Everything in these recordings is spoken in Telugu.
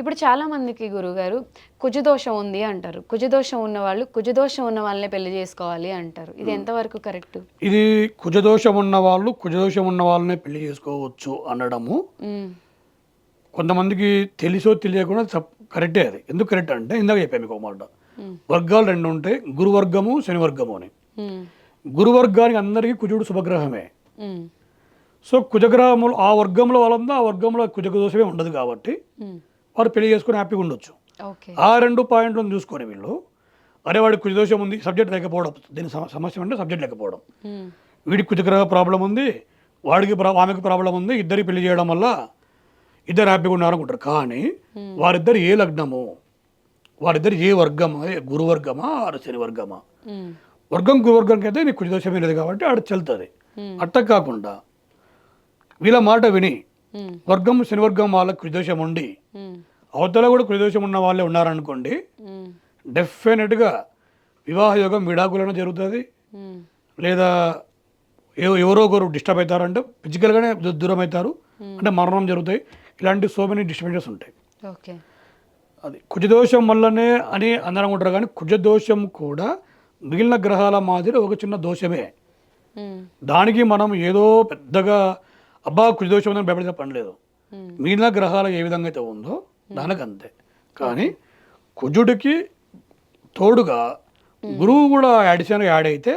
ఇప్పుడు చాలా మందికి గురుగారు కుజదోషం ఉంది అంటారు. కుజదోషం ఉన్న వాళ్ళు కుజదోషం ఉన్న వాళ్ళనే పెళ్ళి చేసుకోవాలి అంటారు. ఇది ఎంతవరకు కరెక్ట్? ఇది కుజదోషం ఉన్న వాళ్ళు కుజదోషం ఉన్న వాళ్ళనే పెళ్ళి చేసుకోవచ్చు అనడము. కొంతమందికి తెలిసో తెలియకుండా కరెక్టే అది. ఎందుకు కరెక్ట్ అంటే ఇందాక చెప్పాను మీకు మాట. వర్గాలు రెండు ఉంటాయి గురువర్గము శని వర్గము అని గురువర్గానికి అందరికీ కుజుడు శుభగ్రహమే. సో కుజగ్రహములు ఆ వర్గంలో వాళ్ళంతా ఆ వర్గంలో కుజగ దోషమే ఉండదు కాబట్టి వారు పెళ్ళి చేసుకుని హ్యాపీగా ఉండొచ్చు. ఆ రెండు పాయింట్లను చూసుకొని వీళ్ళు అరే వాడికి కుజదోషం ఉంది సబ్జెక్ట్ లేకపోవడం దీని సమ- సమస్య అంటే సబ్జెక్ట్ లేకపోవడం. వీడికి కుజగ్రహ ప్రాబ్లం ఉంది వాడికి ఆమెకు ప్రాబ్లం ఉంది ఇద్దరికి పెళ్ళి చేయడం వల్ల ఇద్దరు హ్యాపీగా ఉన్నారు అనుకుంటారు. కానీ వారిద్దరు ఏ లగ్నము వారిద్దరు ఏ వర్గం అదే గురువర్గమా ఆరు శని వర్గమా? వర్గం గురువర్గంకి అయితే నీకు కుజదోషమే లేదు కాబట్టి ఆడ చెల్తుంది. అట్ట కాకుండా వీళ్ళ మాట విని వర్గం శనివర్గం వాళ్ళకి కుజదోషం ఉండి అవతల కూడా కుజదోషం ఉన్న వాళ్ళే ఉన్నారనుకోండి డెఫినెట్గా వివాహ యోగం విడాకులను జరుగుతుంది. లేదా ఎవ- ఎవరో ఒకరు డిస్టర్బ్ అవుతారంటే ఫిజికల్గానే దూరం అవుతారు అంటే మరణం జరుగుతాయి. ఇలాంటి సో మెనీ డిస్టర్బెన్సెస్ ఉంటాయి. ఓకే. అది కుజదోషం వల్లనే అని అందరం అనుకుంటారు కానీ కుజదోషం కూడా మిగిలిన గ్రహాల మాదిరి ఒక చిన్న దోషమే. దానికి మనం ఏదో పెద్దగా అబ్బా కుజదోషం ఉందని భయపడితే పని లేదు. మిగిలిన గ్రహాలు ఏ విధంగా అయితే ఉందో దానికి అంతే కానీ కుజుడికి తోడుగా గురువు కూడా అడిషన్ యాడ్ అయితే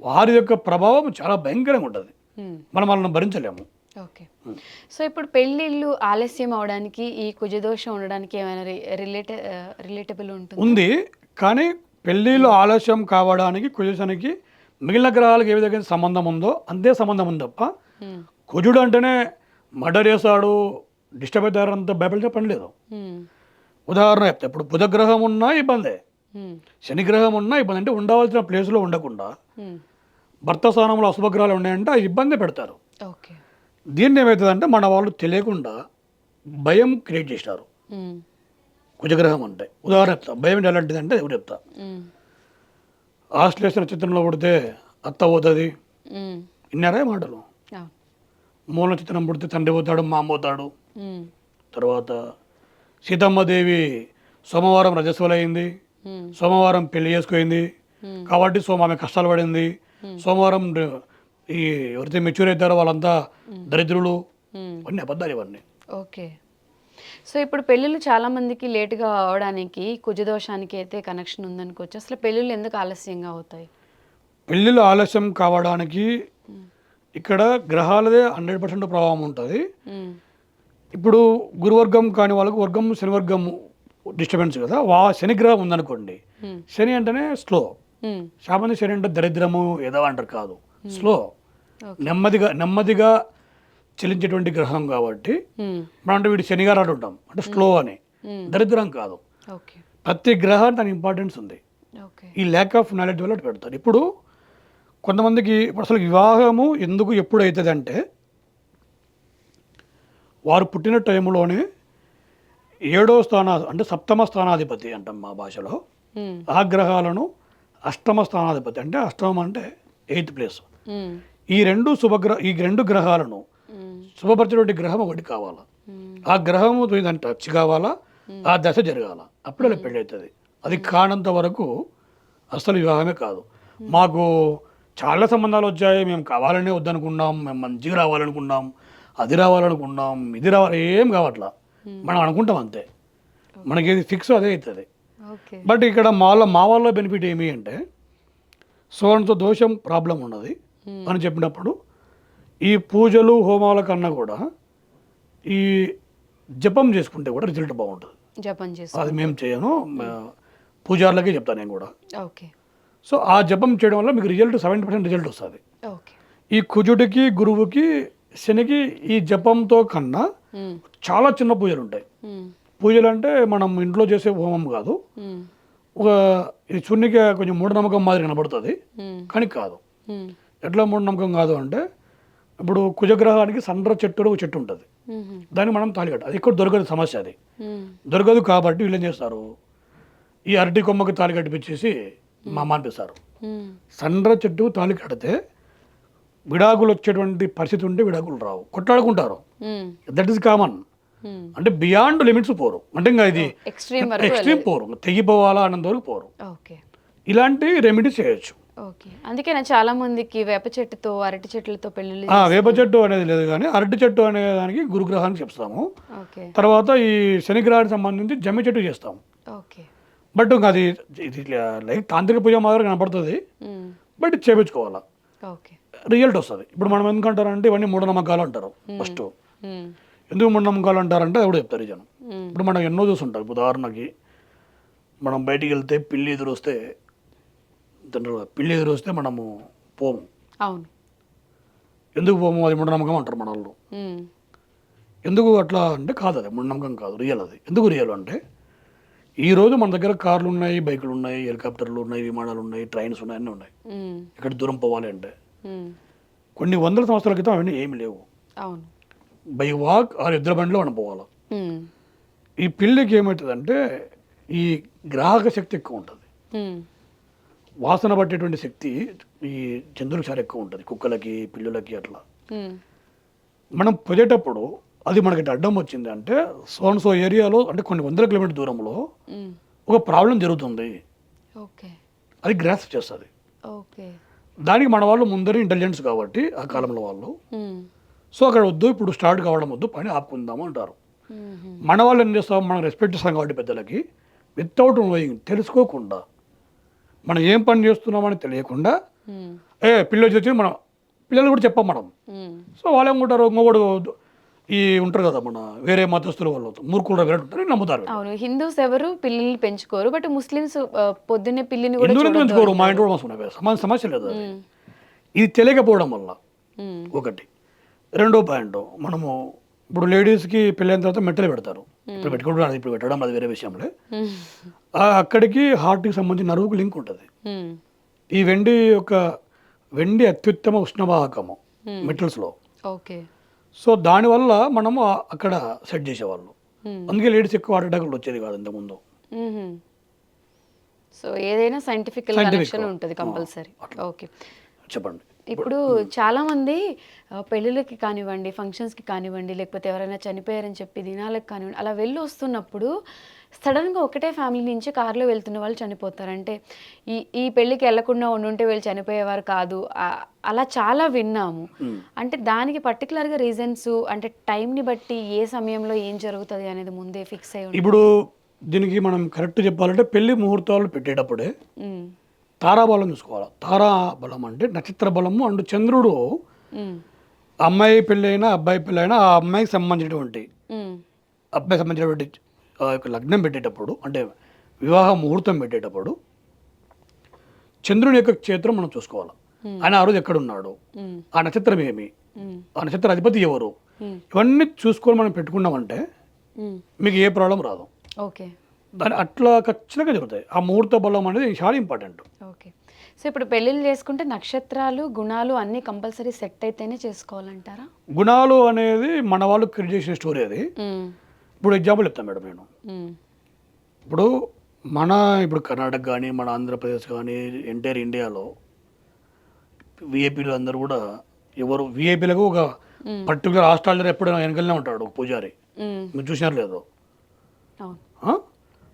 వారి యొక్క ప్రభావం చాలా భయంకరంగా ఉంటుంది. మనం వాళ్ళని భరించలేము. ఓకే. సో ఇప్పుడు పెళ్ళిళ్ళు ఆలస్యం అవడానికి ఈ కుజదోషం ఉండడానికి ఏమైనా రిలేట రిలేటబుల్ ఉంటుంది? ఉంది కానీ పెళ్ళిళ్ళు ఆలస్యం కావడానికి కుజునికి మిగిలిన గ్రహాలకు ఏ విధంగా సంబంధం ఉందో అంతే సంబంధం ఉంది తప్ప కుజుడు అంటేనే మర్డర్ చేశాడు డిస్టర్బ్ అవుతారంత భయపడితే పని లేదు. ఉదాహరణ చెప్తే ఇప్పుడు బుధగ్రహం ఉన్నా ఇబ్బందే. శనిగ్రహం ఉన్నా ఇబ్బంది. అంటే ఉండవలసిన ప్లేస్లో ఉండకుండా భర్త స్థానంలో అశుభగ్రహాలు ఉన్నాయంటే ఆ ఇబ్బంది పెడతారు. దీన్ని ఏమవుతుందంటే మన వాళ్ళు తెలియకుండా భయం క్రియేట్ చేసినారు. కుజగ్రహం అంటే. ఉదాహరణ చెప్తా భయం ఎలాంటిది అంటే ఎవరు చెప్తా ఆశ్లేష నక్షత్రంలో పుడితే అత్త పోతుంది. ఇన్నారా ఈ మాటలు? మూల నక్షత్రం పుడితే తండ్రి పోతాడు మామ పోతాడు. తర్వాత సీతమ్మదేవి సోమవారం రజస్వలైంది సోమవారం పెళ్ళి చేసుకుంది కాబట్టి సోమ ఆమె కష్టాలు పడింది. సోమవారం ఈ ఎవరైతే మెచ్యూర్ అవుతారో వాళ్ళంతా దరిద్రులు. అన్ని అబద్ధాలు ఇవన్నీ. ఓకే. సో ఇప్పుడు పెళ్ళిళ్ళు చాలా మందికి లేటుగా అవడానికి కుజదోషానికి అయితే కనెక్షన్ ఉందనుకోవచ్చు. అసలు పెళ్ళిళ్ళు ఎందుకు ఆలస్యంగా అవుతాయి? పెళ్ళిళ్ళు ఆలస్యం కావడానికి ఇక్కడ గ్రహాలదే హండ్రెడ్ పర్సెంట్ ప్రభావం ఉంటుంది. ఇప్పుడు గురువర్గం కాని వాళ్ళకు వర్గం శనివర్గం డిస్టర్బెన్స్ కదా వా శని గ్రహం ఉందనుకోండి. శని అంటేనే స్లో. శాపంది శని అంటే దరిద్రము ఏదో అంటారు కాదు. స్లో. నెమ్మదిగా నెమ్మదిగా చెల్లించేటువంటి గ్రహం కాబట్టి అంటే వీడు శనిగారు అంటుంటాం. అంటే స్లో అని. దరిద్రం కాదు. ప్రతి గ్రహానికి దాని ఇంపార్టెన్స్ ఉంది. ఈ ల్యాక్ ఆఫ్ నాలెడ్జ్ వల్ల పెడతారు. ఇప్పుడు కొంతమందికి ఇప్పుడు అసలు వివాహము ఎందుకు ఎప్పుడు అవుతుంది అంటే వారు పుట్టిన టైంలోనే ఏడో స్థానా అంటే సప్తమ స్థానాధిపతి అంటాం మా భాషలో. ఆ గ్రహాలను అష్టమ స్థానాధిపతి అంటే అష్టమం అంటే ఎయిత్ ప్లేస్. ఈ రెండు శుభగ్రహ ఈ రెండు గ్రహాలను మ్మ్. శుభపరిచేటువంటి గ్రహం ఒకటి కావాలా. ఆ గ్రహము దాని టచ్ కావాలా? ఆ దశ జరగాల? అప్పుడే పెళ్ళి అవుతుంది అది కానంత వరకు అసలు వివాహమే కాదు. మాకు చాలా సంబంధాలు వచ్చాయి. మేము కావాలనే వద్దనుకున్నాం. మేము మంచిగా రావాలనుకున్నాం. అది రావాలనుకున్నాం. ఇది రావాలి. ఏం కావట్లా? మనం అనుకుంటాం అంతే. మనకి ఏది ఫిక్స్ అదే అవుతుంది బట్ ఇక్కడ మాలో మా వాళ్ళ బెనిఫిట్ ఏమి అంటే సోనంతో దోషం ప్రాబ్లం ఉన్నది అని చెప్పినప్పుడు ఈ పూజలు హోమాల కన్నా కూడా ఈ జపం చేసుకుంటే కూడా రిజల్ట్ బాగుంటుంది. జపం చేసి అది మేము చేయను. మా పూజార్లకే చెప్తాను నేను కూడా. ఓకే సో ఆ జపం చేయడం వల్ల మీకు రిజల్ట్ సెవెంటీ పర్సెంట్ రిజల్ట్ వస్తుంది ఈ కుజుడికి గురువుకి శనికి ఈ జపంతో కన్నా. చాలా చిన్న పూజలు ఉంటాయి. పూజలు అంటే మనం ఇంట్లో చేసే హోమం కాదు. ఒక ఇది చున్నికి కొంచెం మూఢనమ్మకం మాదిరి కనబడుతుంది. కానీ కాదు. ఎట్లా మూఢనమ్మకం కాదు అంటే ఇప్పుడు కుజగ్రహానికి సండ్ర చెట్టు ఒక చెట్టు ఉంటుంది. దాన్ని మనం తాలికట్టు అది ఎక్కువ దొరకదు సమస్య అది. దొరకదు కాబట్టి వీళ్ళు ఏం చేస్తారు ఈ అరటి కొమ్మకి తాలి కట్టిపించేసి మా అమ్మ అనిపిస్తారు. సండ్ర చెట్టు తాలి కడితే విడాకులు వచ్చేటువంటి పరిస్థితి ఉంటే విడాకులు రావు. కొట్లాడుకుంటారు. That is common. అంటే బియాండ్ లిమిట్స్ పోరు. అంటే ఇంకా ఇది ఎక్స్ట్రీమ్ పోరు. తెగిపోవాలా అన్నంత వరకు పోరు. ఓకే. ఇలాంటి రెమెడీస్ చేయొచ్చు. అందుకే చాలా మందికి వేప చెట్టుతో అరటి చెట్లతో ఆ, వేప చెట్టు అనేది లేదు కానీ అరటి చెట్టు అనే దానికి గురుగ్రహానికి చెప్తాము. తర్వాత ఈ శనిగ్రహానికి సంబంధించి జమ్మి చెట్టు చేస్తాము. ఓకే. బట్ ఇంకా అది లైక్ తాంత్రిక పూజ మాదిరి కనపడుతుంది. బట్ చేపించుకోవాలా? ఓకే. రిజల్ట్ వస్తుంది ఇప్పుడు మనం ఎందుకంటారంటే ఇవన్నీ మూఢనమ్మకాలు అంటారు ఫస్ట్. ఎందుకు మూఢనమ్మకాలు అంటారంటే అది కూడా చెప్తారు జనం. ఇప్పుడు మనం ఎన్నో చూస్తుంటాం. ఇప్పుడు ఉదాహరణకి మనం బయటికి వెళ్తే పిల్లి ఎదురు వస్తే పిల్లి ఎదురు వస్తే మనము పోము. అవును. ఎందుకు పోము? అది మూఢనమ్మకం అంటారు మన వాళ్ళు మ్మ్. ఎందుకు అట్లా అంటే కాదు అది మూఢనమ్మకం కాదు రియల్ అది. ఎందుకు రియల్ అంటే ఈ రోజు మన దగ్గర కార్లు ఉన్నాయి బైకులు ఉన్నాయి హెలికాప్టర్లు ఉన్నాయి విమానాలు ఉన్నాయి ట్రైన్స్ ఉన్నాయి అన్నీ ఉన్నాయి. ఇక్కడ దూరం పోవాలి అంటే. కొన్ని వందల సంవత్సరాల క్రితం అవన్నీ ఏమి లేవు బై వాక్ ఆర్ ఎద్దుల బండిలో మనం పోవాలి. ఈ పిల్లికి ఏమవుతుందంటే ఈ గ్రాహక శక్తి ఎక్కువ ఉంటుంది. వాసన పట్టేటువంటి శక్తి ఈ జంతువులకు చాలా ఎక్కువ ఉంటుంది కుక్కలకి పిల్లులకి అట్లా. మనం పోయేటప్పుడు అది మనకి అడ్డం వచ్చింది అంటే సోన్ సో ఏరియాలో అంటే కొన్ని వందల కిలోమీటర్ దూరంలో. ఒక ప్రాబ్లం జరుగుతుంది ఓకే అది గ్రాస్ చేస్తుంది ఓకే దానికి మన వాళ్ళు ముందరే ఇంటెలిజెన్స్ కాబట్టి ఆ కాలంలో వాళ్ళు మ్మ్. సో అక్కడ వద్దు ఇప్పుడు స్టార్ట్ కావడం వద్దు పని ఆపుకుందాము అంటారు మ్మ్. మన వాళ్ళు ఏం చేస్తాం మనం రెస్పెక్ట్ ఇస్తాం కాబట్టి పెద్దలకి వితౌట్ నోయింగ్ తెలుసుకోకుండా మనం ఏం పని చేస్తున్నామని తెలియకుండా మ్మ్. ఏ పిల్లలు వచ్చి మనం పిల్లలు కూడా చెప్పాం మనం. సో వాళ్ళు ఏమంటారు ఇంకొకడు ఈ ఉంటారు కదా మన వేరే మతస్థుల వాళ్ళు మూర్ఖులు వేరే ఉంటారు నమ్ముతారు అవును హిందూస్ ఎవరు పిల్లిని పెంచుకోరు బట్ ముస్లిమ్స్ పొద్దున్నే పిల్లిని కూడా పెంచుకోరు మా ఇంట్లో కూడా సమాన సమస్య లేదు. ఇది తెలియకపోవడం వల్ల. ఒకటి. రెండో పాయింట్ మనము ఇప్పుడు లేడీస్కి పెళ్ళైన తర్వాత మెట్టలు పెడతారు. ఇప్పుడు పెట్టుకోవడం ఇప్పుడు పెట్టడం అది వేరే విషయంలో అక్కడికి హార్ట్కి సంబంధించిన నరువుకు లింక్ ఉంటుంది. ఈ వెండి యొక్క వెండి అత్యుత్తమ ఉష్ణవాహకము మెటల్స్లో. ఓకే. సో దానివల్ల మనము అక్కడ సెట్ చేసేవాళ్ళు. అందుకే లేడీస్ ఎక్కువ హార్ట్ అటాక్లు వచ్చేది కాదు ఇంతకుముందు. సో ఏదైనా. కనెక్షన్ ఉంటుంది కంపల్సరీ ఓకే చెప్పండి ఇప్పుడు చాలా మంది ఆ, పెళ్ళిళ్ళకి కానివ్వండి ఫంక్షన్స్కి కానివ్వండి లేకపోతే ఎవరైనా చనిపోయారని చెప్పి దినాలకు కానివ్వండి అలా వెళ్ళి వస్తున్నప్పుడు సడన్గా ఒకటే ఫ్యామిలీ నుంచి కారులో వెళ్తున్న వాళ్ళు చనిపోతారు. అంటే ఈ ఈ పెళ్ళికి వెళ్ళకుండా ఉండుంటే వీళ్ళు చనిపోయేవారు కాదు. అలా చాలా విన్నాము. అంటే దానికి పర్టికులర్గా రీజన్స్ అంటే టైంని బట్టి ఏ సమయంలో ఏం జరుగుతుంది అనేది ముందే ఫిక్స్ అయి ఉంటుంది ఇప్పుడు దీనికి మనం కరెక్ట్ చెప్పాలంటే పెళ్ళి ముహూర్తాలు పెట్టేటప్పుడే తారాబలం చూసుకోవాలి? తారాబలం అంటే నక్షత్ర బలము అండ్ చంద్రుడు అమ్మాయి పెళ్ళైనా అబ్బాయి పెళ్ళైనా ఆ అమ్మాయికి సంబంధించినటువంటి అబ్బాయికి సంబంధించినటువంటి ఆ యొక్క లగ్నం పెట్టేటప్పుడు అంటే వివాహ ముహూర్తం పెట్టేటప్పుడు చంద్రుని యొక్క క్షేత్రం మనం చూసుకోవాలి? ఆయన ఆ రోజు ఎక్కడున్నాడు? ఆ నక్షత్రం ఏమి? ఆ నక్షత్ర అధిపతి ఎవరు? ఇవన్నీ చూసుకొని మనం పెట్టుకున్నామంటే మీకు ఏ ప్రాబ్లం రాదు. ఓకే. దాని అట్లా ఖచ్చితంగా జరుగుతాయి. ఆ ముహూర్త బలం అనేది చాలా ఇంపార్టెంట్ ఓకే. సో ఇప్పుడు పెళ్ళిళ్ళు చేసుకుంటే నక్షత్రాలు గుణాలు అన్నీ కంపల్సరీ సెట్ అయితేనే చేసుకోవాలంటారా? గుణాలు అనేది మన వాళ్ళు క్రియేట్ చేసిన స్టోరీ అది. ఇప్పుడు ఎగ్జాంపుల్ చెప్తాను మేడం నేను. ఇప్పుడు మన ఇప్పుడు కర్ణాటక కానీ మన ఆంధ్రప్రదేశ్ కానీ ఎంటైర్ ఇండియాలో విఐపీలు అందరూ కూడా ఎవరు విఐపీలకు ఒక పర్టికులర్ హాస్టల్ ఎప్పుడైనా వెనకలనే ఉంటాడు ఒక పూజారి. మీరు చూసినారు లేదో?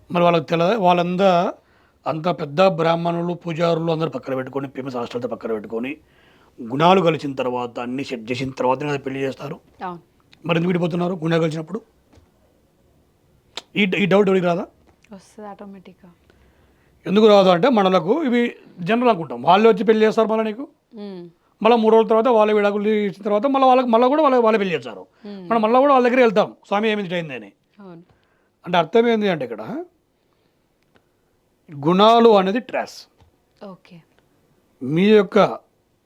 మరి వాళ్ళకి తెలియదు వాళ్ళంతా అంత పెద్ద బ్రాహ్మణులు పూజారులు అందరూ పక్కన పెట్టుకొని ఫేమస్ హాస్టల్తో పక్కన పెట్టుకొని గుణాలు కలిసిన తర్వాత అన్ని సెట్ చేసిన తర్వాతనే కదా పెళ్ళి చేస్తారు. మరి ఎందుకు విడిపోతున్నారు? గుణాలు కలిసినప్పుడు ఈ ఈ డౌట్ ఎవరికి రాదా? వస్తుంది ఆటోమేటిక్గా ఎందుకు రాదు అంటే మనలకు ఇవి జనరల్ అనుకుంటాం. వాళ్ళే వచ్చి పెళ్ళి చేస్తారు మళ్ళీ నీకు? మళ్ళీ మూడు రోజుల తర్వాత వాళ్ళ విడాకులు ఇచ్చిన తర్వాత మళ్ళీ వాళ్ళకి మళ్ళీ కూడా వాళ్ళ వాళ్ళే పెళ్ళి చేస్తారు. మనం మళ్ళీ కూడా వాళ్ళ దగ్గర వెళ్తాం. స్వామి ఏమి అయింది అని అంటే అర్థం ఏంటి అంటే ఇక్కడ గుణాలు అనేది ట్రాస్ ఓకే. మీ యొక్క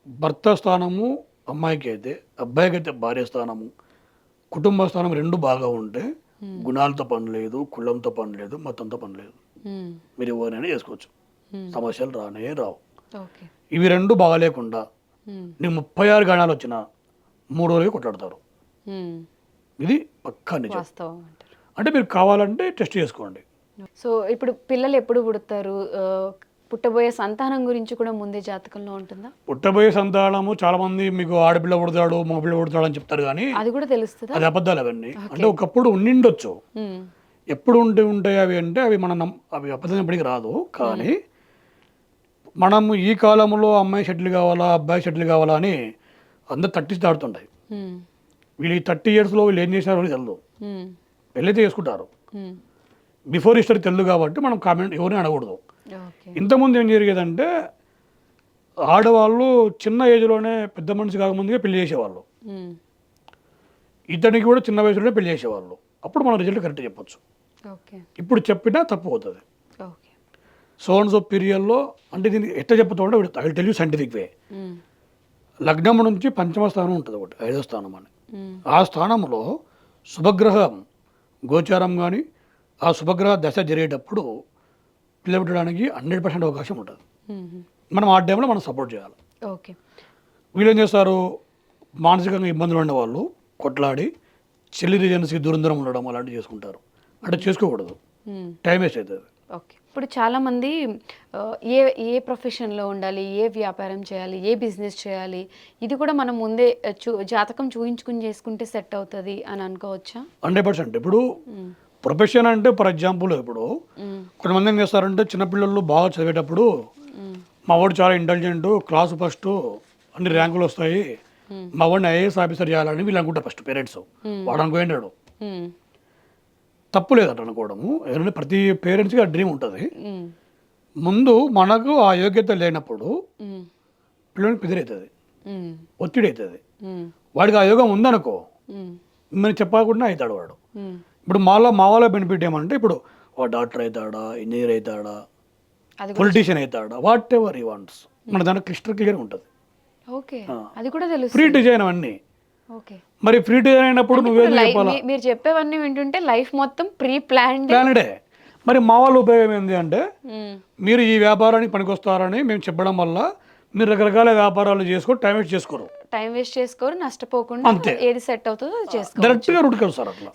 భర్త స్థానము అమ్మాయికి అయితే అబ్బాయికి అయితే భార్య స్థానము కుటుంబ స్థానం రెండు బాగా ఉంటే గుణాలతో పని లేదు కులంతో పని లేదు మతంతో పని లేదు. మీరు ఎవరైనా చేసుకోవచ్చు. సమస్యలు రానే రావు. ఇవి రెండు బాగాలేకుండా. నీకు ముప్పై ఆరు గణాలు వచ్చిన మూడు రోజులకి కొట్లాడతారు. ఇది పక్కా నిజం. అంటే మీరు కావాలంటే టెస్ట్ చేసుకోండి. సో ఇప్పుడు పిల్లలు ఎప్పుడు పుడతారు? పుట్టబోయే సంతానం గురించి కూడా ముందే జాతకంలో ఉంటుందా? పుట్టబోయే సంతానము చాలా మంది మీకు ఆడపిల్ల పుడతాడు మగపిల్ల పుడతాడు అని చెప్తారు కానీ అది కూడా తెలుస్తుందా? అది అబద్ధాలు అవన్నీ. అంటే ఒకప్పుడు ఉండిండొచ్చు. ఎప్పుడు ఉండి ఉంటాయి అవి అంటే అవి మన అవి అబద్ధం ఎప్పటికి రాదు. కానీ మనం ఈ కాలంలో అమ్మాయి షెటిల్ కావాలా అబ్బాయి షెటిల్ కావాలా అని అందరు థర్టీ దాడుతుంటాయి వీళ్ళు ఈ థర్టీ ఇయర్స్లో వీళ్ళు ఏం చేశారో అని తెలియదు పెళ్ళైతే చేసుకుంటారు. బిఫోర్ హిస్టరీ తెలుసు కాబట్టి మనం కామెంట్ ఎవరిని అడగకూడదు. ఇంతకుముందు ఏం జరిగేదంటే ఆడవాళ్ళు చిన్న ఏజ్లోనే పెద్ద మనిషి కాకముందుగా పెళ్ళి చేసేవాళ్ళు. ఇతనికి కూడా చిన్న వయసులోనే పెళ్ళి చేసేవాళ్ళు. అప్పుడు మనం రిజల్ట్ కరెక్ట్ చెప్పొచ్చు. ఇప్పుడు చెప్పినా తప్పు అవుతుంది. ఓకే. సో అండ్ సో పీరియడ్లో అంటే దీన్ని ఎట్లా చెప్తా అంటే I tell you scientific way లగ్నం నుంచి పంచమ స్థానం ఉంటుంది ఒకటి ఐదో స్థానం అని. ఆ స్థానంలో శుభగ్రహం గోచారం కానీ ఆ శుభగ్రహ దశ జరిగేటప్పుడు పిల్ల పెట్టడానికి హండ్రెడ్ పర్సెంట్ అవకాశం ఉంటుంది. మనం ఆ టైంలో మనం సపోర్ట్ చేయాలి. ఓకే. వీళ్ళు ఏం చేస్తారు? మానసికంగా ఇబ్బందులు ఉండేవాళ్ళు కొట్లాడి చెల్లి రీజన్స్కి దూరం దూరం ఉండడం అలాంటివి చేసుకుంటారు. అంటే చేసుకోకూడదు. టైం వేస్ట్ అవుతుంది. ఓకే. ఇప్పుడు చాలామంది ఏ ఏ ప్రొఫెషన్లో ఉండాలి ఏ వ్యాపారం చేయాలి ఏ బిజినెస్ చేయాలి ఇది కూడా మనం ముందే చూ జాతకం చూయించుకుని చేసుకుంటే సెట్ అవుతుంది అని అనుకోవచ్చా? Hundred percent. ఇప్పుడు. ప్రొఫెషన్ అంటే ఫర్ ఎగ్జాంపుల్ ఇప్పుడు. కొంతమంది ఏం చేస్తారంటే చిన్నపిల్లలు బాగా చదివేటప్పుడు. మా వాడు చాలా ఇంటెలిజెంట్ క్లాసు ఫస్ట్ అన్ని ర్యాంకులు వస్తాయి మా వాడిని ఐఏఎస్ ఆఫీసర్ చేయాలని వీళ్ళు అనుకుంటారు ఫస్ట్ పేరెంట్స్ వాడు అనుకోండాడు మ్మ్. తప్పు లేదంట అనుకోవడము ఎందుకంటే ప్రతి పేరెంట్స్కి ఆ డ్రీమ్ ఉంటుంది. ముందు మనకు ఆ యోగ్యత లేనప్పుడు. పిల్లలకి పెదిరవుతుంది. ఒత్తిడి అవుతుంది. వాడికి ఆ యోగం ఉందనుకో మ్మ్. మనం చెప్పకుండా అవుతాడు వాడు. ఇప్పుడు మాలో మా వాళ్ళ బెనిఫిట్ ఏమంటే ఇప్పుడు వాడు డాక్టర్ అవుతాడా ఇంజనీర్ అవుతాడా పొలిటీషియన్ అవుతాడా వాట్ ఎవర్ ఈ వాంట్స్ మన దాంట్లో క్లిస్టర్ క్లియర్ ఉంటుంది. ఓకే. అది కూడా తెలుసు ఫ్రీ డిజైన్ అవన్నీ. ఓకే. మరి ఫ్రీ డిజైన్ అయినప్పుడు నువ్వేం చెప్పాలా? మీరు చెప్పేవన్నీ వింటుంటే లైఫ్ మొత్తం ప్రీ ప్లాన్డ్ ప్లానడే మరి మా వాళ్ళ ఉపయోగం ఏంటి అంటే మీరు ఈ వ్యాపారానికి పనికొస్తారని మేము చెప్పడం వల్ల మీరు రకరకాల వ్యాపారాలు చేసుకొని టైం వేస్ట్ చేసుకోరు. టైం వేస్ట్ చేసుకోరు నష్టపోకుండా. ఏది సెట్ అవుతుందో చేసుకో డైరెక్ట్గా రూట్కి వస్తారు అట్లా.